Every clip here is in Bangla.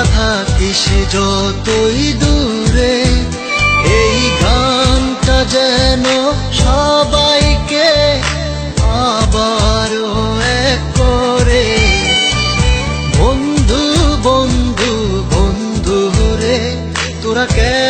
তোরা থাকিস যতই দূরে, এই গানটা যেন সবাইকে আবারও এক করে। বন্ধু বন্ধু বন্ধু রে, তোরা কেমন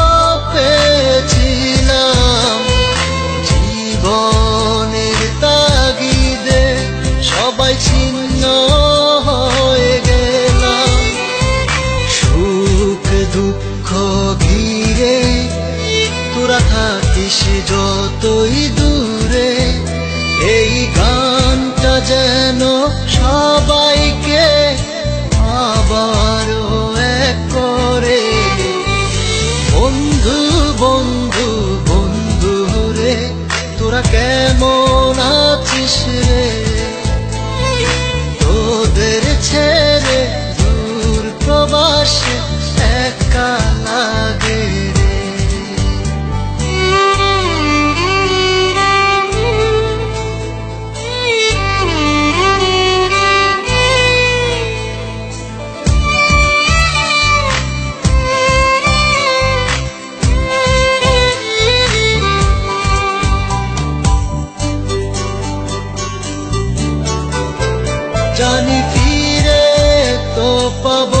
যতই জানি ফিরে তো পাবো